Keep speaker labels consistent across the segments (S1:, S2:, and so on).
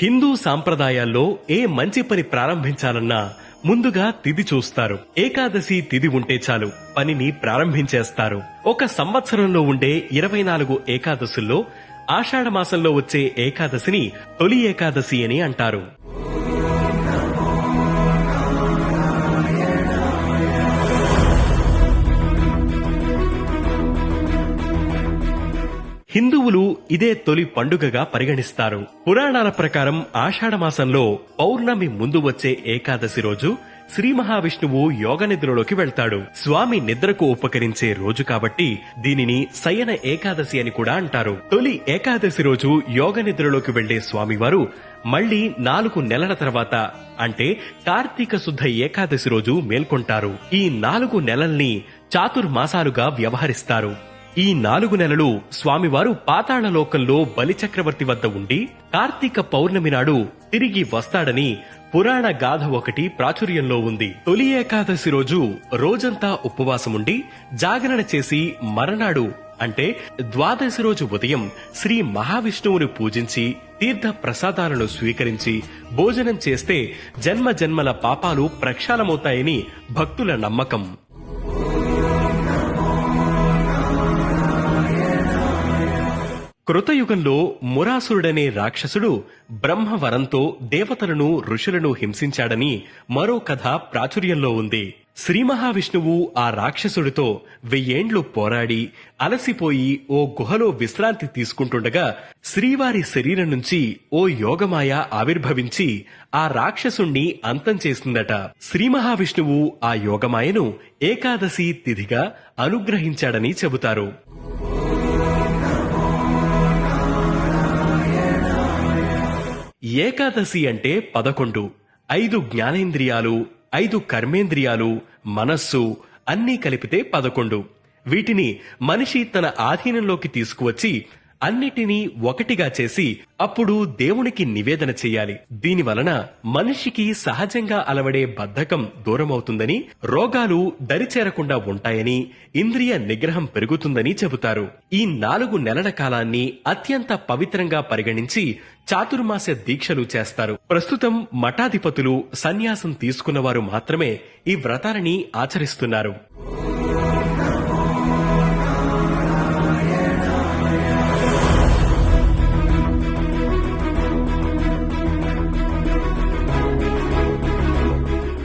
S1: హిందూ సాంప్రదాయాల్లో ఏ మంచి పని ప్రారంభించాలన్నా ముందుగా తిది చూస్తారు ఏకాదశి తిది ఉంటే చాలు పనిని ప్రారంభించేస్తారు ఒక సంవత్సరంలో ఉండే ఇరవై నాలుగు ఏకాదశుల్లో ఆషాఢమాసంలో వచ్చే ఏకాదశిని తొలి ఏకాదశి అని అంటారు హిందువులు ఇదే తొలి పండుగగా పరిగణిస్తారు పురాణాల ప్రకారం ఆషాఢమాసంలో పౌర్ణమి ముందు వచ్చే ఏకాదశి రోజు శ్రీ మహావిష్ణువు యోగ నిద్రలోకి వెళ్తాడు స్వామి నిద్రకు ఉపకరించే రోజు కాబట్టి దీనిని శయన ఏకాదశి అని కూడా అంటారు తొలి ఏకాదశి రోజు యోగ నిద్రలోకి వెళ్లే స్వామివారు మళ్లీ నాలుగు నెలల తర్వాత అంటే కార్తీక శుద్ధ ఏకాదశి రోజు మేల్కొంటారు ఈ నాలుగు నెలల్ని చాతుర్మాసాలుగా వ్యవహరిస్తారు ఈ నాలుగు నెలలు స్వామివారు పాతాళలోకంలో బలిచక్రవర్తి వద్ద ఉండి కార్తీక పౌర్ణమి నాడు తిరిగి వస్తాడని పురాణ గాథ ఒకటి ప్రాచుర్యంలో ఉంది తొలి ఏకాదశి రోజు రోజంతా ఉపవాసముండి జాగరణ చేసి మరనాడు అంటే ద్వాదశి రోజు ఉదయం శ్రీ మహావిష్ణువుని పూజించి తీర్థ ప్రసాదాలను స్వీకరించి భోజనం చేస్తే జన్మ జన్మల పాపాలు ప్రక్షాళమవుతాయని భక్తుల నమ్మకం కృతయుగంలో మురాసురుడనే రాక్షసుడు బ్రహ్మవరంతో దేవతలను ఋషులను హింసించాడని మరో కథ ప్రాచుర్యంలో ఉంది శ్రీ మహావిష్ణువు ఆ రాక్షసుడితో వెయ్యేండ్లు పోరాడి అలసిపోయి ఓ గుహలో విశ్రాంతి తీసుకుంటుండగా శ్రీవారి శరీరం నుంచి ఓ యోగమాయ ఆవిర్భవించి ఆ రాక్షసుణ్ణి అంతం చేసిందట శ్రీ మహావిష్ణువు ఆ యోగమాయను ఏకాదశి తిథిగా అనుగ్రహించాడని చెబుతారు ఏకాదశి అంటే పదకొండు ఐదు జ్ఞానేంద్రియాలు ఐదు కర్మేంద్రియాలు మనస్సు అన్నీ కలిపితే పదకొండు వీటిని మనిషి తన ఆధీనంలోకి తీసుకువచ్చి అన్నిటినీ ఒకటిగా చేసి అప్పుడు దేవునికి నివేదన చెయ్యాలి దీనివలన మనిషికి సహజంగా అలవడే బద్ధకం దూరమవుతుందని రోగాలు దరిచేరకుండా ఉంటాయని ఇంద్రియ నిగ్రహం పెరుగుతుందని చెబుతారు ఈ నాలుగు నెలల కాలాన్ని అత్యంత పవిత్రంగా పరిగణించి చాతుర్మాస దీక్షలు చేస్తారు ప్రస్తుతం మఠాధిపతులు సన్యాసం తీసుకున్నవారు మాత్రమే ఈ వ్రతాలని ఆచరిస్తున్నారు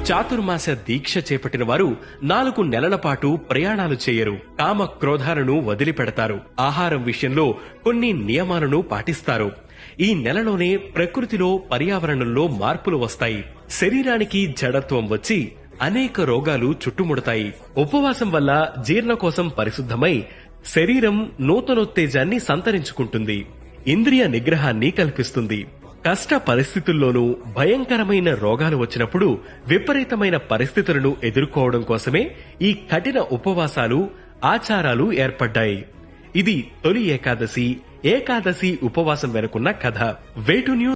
S1: చాతుర్మాస దీక్ష చేపట్టిన వారు నాలుగు నెలల పాటు ప్రయాణాలు చేయరు కామ క్రోధాలను వదిలిపెడతారు ఆహారం విషయంలో కొన్ని నియమాలను పాటిస్తారు ఈ నెలలోనే ప్రకృతిలో పర్యావరణంలో మార్పులు వస్తాయి శరీరానికి జడత్వం వచ్చి అనేక రోగాలు చుట్టుముడతాయి ఉపవాసం వల్ల జీర్ణ కోసం పరిశుద్ధమై శరీరం నూతనోత్తేజాన్ని సంతరించుకుంటుంది ఇంద్రియ నిగ్రహాన్ని కల్పిస్తుంది కష్ట పరిస్థితుల్లోనూ భయంకరమైన రోగాలు వచ్చినప్పుడు విపరీతమైన పరిస్థితులను ఎదుర్కోవడం కోసమే ఈ కఠిన ఉపవాసాలు ఆచారాలు ఏర్పడ్డాయి ఇది తొలి ఏకాదశి ఏకాదశి ఉపవాసం వెనుకున్న కథ వేటు న్యూస్